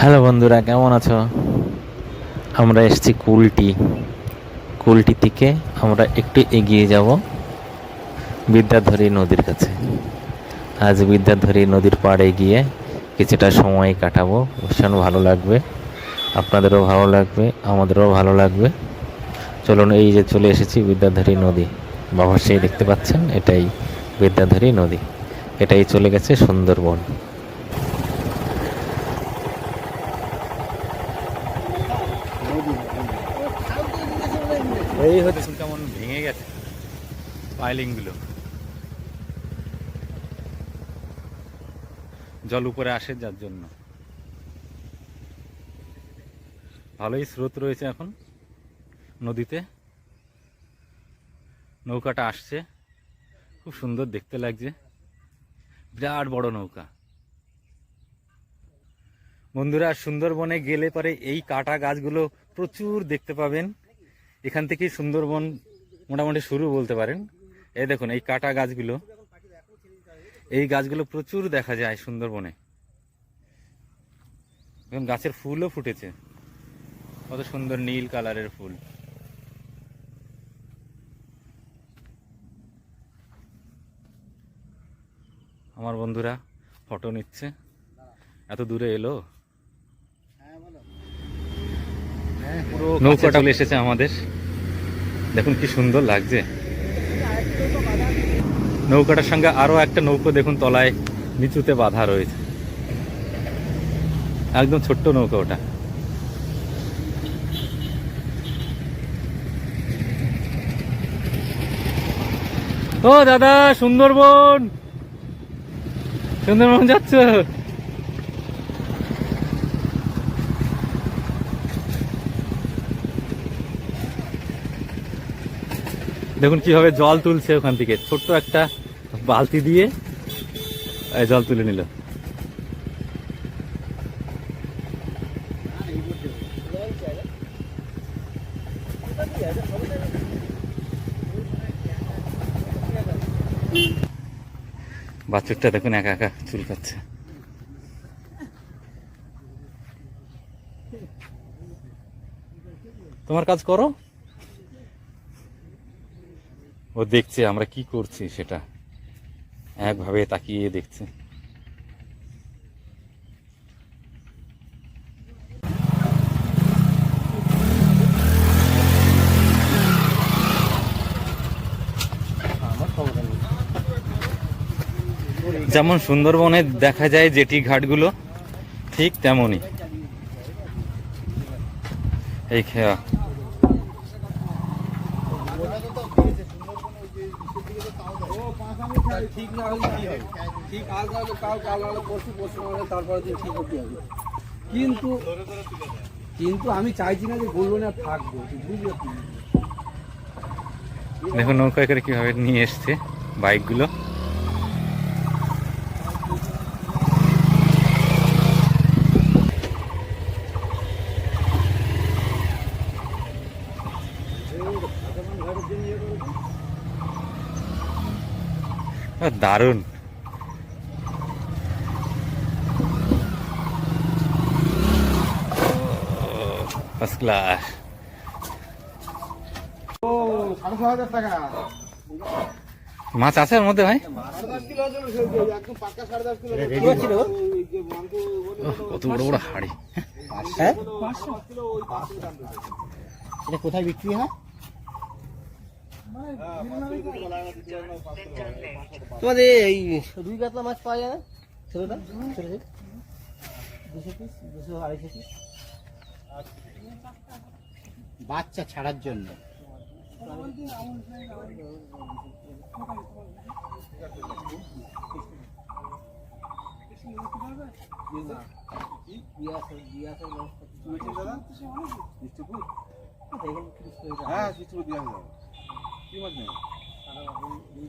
Hello বন্ধুরা, কেমন আছো? আমরা এসেছি কুলটি। কুলটি থেকে আমরা একটু এগিয়ে যাব বিদ্যাধরী নদীর কাছে। আজ বিদ্যাধরী নদীর পাড়ে গিয়ে কিছুটা সময় কাটাবো। ভীষণ ভালো লাগবে। আপনাদেরও ভালো লাগবে, আমাদেরও ভালো লাগবে। চলুন, এই যে চলে এসেছি বিদ্যাধরী নদী। বাবা সেই দেখতে পাচ্ছেন, এটাই বিদ্যাধরী নদী। এটাই চলে গেছে সুন্দরবন। এই হচ্ছে কেমন ভেঙে গেছে? পাইলিংগুলো। জল উপরে আসে যার জন্য। ভালোই স্রোত রয়েছে এখন নদীতে। নৌকাটা আসছে। খুব সুন্দর দেখতে লাগছে। বিরাট বড় নৌকা। বন্ধুরা সুন্দরবনে গেলে পরে এই কাটা গাছগুলো প্রচুর দেখতে পাবেন। এখান থেকেই সুন্দরবন মোটামুটি শুরু বলতে পারেন। এই দেখুন, এই কাটা গাছগুলো। এই গাছগুলো প্রচুর দেখা যায় সুন্দরবনে। এখন গাছের ফুলও ফুটেছে। কত সুন্দর নীল কালারের ফুল। আমার বন্ধুরা ফটো নিচ্ছে। এত দূরে এলো? নৌকা চলে এসেছে আমাদের। দেখুন কি সুন্দর লাগছে। নৌকাটার সঙ্গে আরও একটা নৌকো দেখুন তলায় নিচুতে বাঁধা রয়েছে। একদম ছোট্ট নৌকা ওটা। ও দাদা সুন্দরবন। সুন্দরবন যাচ্ছ? দেখুন কীভাবে জল তুলছে ওখান থেকে। ছোট্ট একটা বালতি দিয়ে জল তুলে নিল। বাছুরটা দেখুন একা একা চুল খাচ্ছে তোমার কাজ করো। ও দেখছে আমরা কি করছি সেটা। একভাবে তাকিয়ে দেখছে। যেমন সুন্দরবনে দেখা যায় জেটি ঘাটগুলো, ঠিক তেমনই। এই খেয়া। ঠিক না হলে কি ঠিক আজ কাল পরশু তারপরে ঠিক হবে কিন্তু কিন্তু আমি চাইছি না যে বলব না, থাকব, বুঝলে নৌকা করে কীভাবে নিয়ে এসছে বাইকগুলো। দারুণ। ফার্স্ট ক্লাস মাছ আছে ওর মধ্যে ভাই? কত বড় বড় হাড়ি। হ্যাঁ? এটা কোথায় বিক্রি হয়? তোমাদের এই রুই কাতলা মাছ পাওয়া যায় না? দুশো দুশো আড়াইশো বাচ্চা ছাড়ার জন্য। হ্যাঁ কিছু দিয়ে কি মাছ নেই